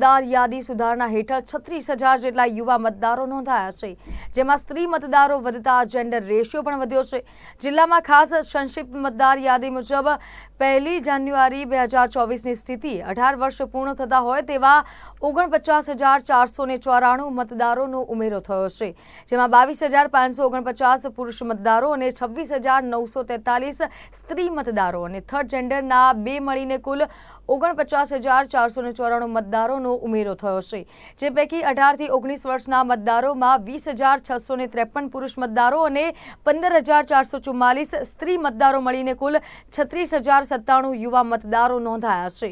મતદાર યાદી સુધારણા હેઠળ છત્રીસ હજાર જેટલા યુવા મતદારો નોંધાયા છે. જેમાં સ્ત્રી મતદારો વધતા જેન્ડર રેશિયો પણ વધ્યો છે. જિલ્લામાં ખાસ સંક્ષિપ્ત મતદાર યાદી મુજબ પહેલી જાન્યુઆરી બે હજાર ચોવીસની સ્થિતિ. અઢાર વર્ષ પૂર્ણ થતા હોય તેવા ઓગણપચાસ હજાર ચારસો ને ચોરાણું મતદારોનો ઉમેરો થયો છે, જેમાં બાવીસ હજાર પાંચસો ઓગણપચાસ પુરુષ મતદારો અને છવ્વીસ હજાર નવસો તેતાલીસ સ્ત્રી મતદારો અને થર્ડ જેન્ડરના બે મળીને કુલ ઓગણપચાસ હજાર ચારસો ને ચોરાણું મતદારોનો ઉમેરો થયો છે, જે પૈકી અઢારથી ઓગણીસ વર્ષના મતદારોમાં વીસ હજાર છસો ને ત્રેપન પુરુષ મતદારો અને પંદર હજાર ચારસો ચુમ્માલીસ સ્ત્રી મતદારો મળીને કુલ છત્રીસ હજાર સત્તાણું યુવા મતદારો નોંધાયા છે.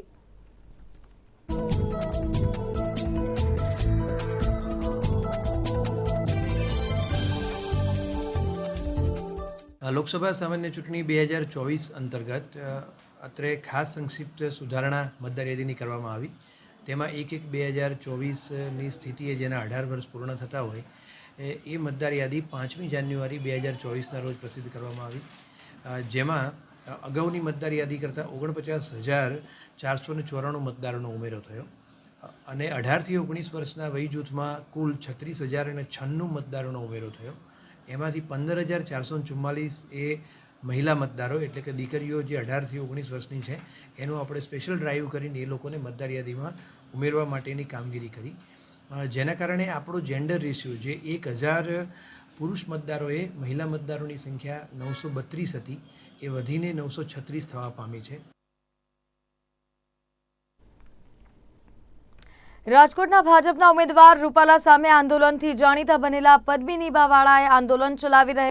લોકસભા સામાન્ય ચૂંટણી બે હજાર ચોવીસ અંતર્ગત અત્રે ખાસ સંક્ષિપ્ત સુધારણા મતદાર યાદીની કરવામાં આવી. તેમાં એક એક બે હજાર ચોવીસની સ્થિતિએ જેના અઢાર વર્ષ પૂર્ણ થતા હોય, એ મતદાર યાદી પાંચમી જાન્યુઆરી બે હજાર ચોવીસના રોજ પ્રસિદ્ધ કરવામાં આવી. જેમાં અગાઉની મતદાર યાદી કરતાં ઓગણપચાસ હજાર ચારસો ને ચોરાણું મતદારોનો ઉમેરો થયો. અને અઢારથી ઓગણીસ વર્ષના વય જૂથમાં કુલ છત્રીસ હજાર અને છન્નું મતદારોનો ઉમેરો થયો. એમાંથી પંદર હજાર ચારસો ચુમ્માલીસ એ મહિલા મતદારો, એટલે કે દીકરીઓ જે અઢારથી ઓગણીસ વર્ષની છે, એનું આપણે સ્પેશિયલ ડ્રાઈવ કરીને એ લોકોને મતદાર યાદીમાં ઉમેરવા માટેની કામગીરી કરી. જેના કારણે આપણો જેન્ડર રેશિયો જે એક હજાર પુરુષ મતદારોએ મહિલા મતદારોની સંખ્યા નવસો બત્રીસ હતી. એ વધીને નવસો છત્રીસ થવા પામી છે. રાજકોટના ભાજપના ઉમેદવાર રૂપાલા સામે આંદોલનથી જાણીતા બનેલા પદ્મિની બાવાળાએ આંદોલન ચલાવી રહ્યા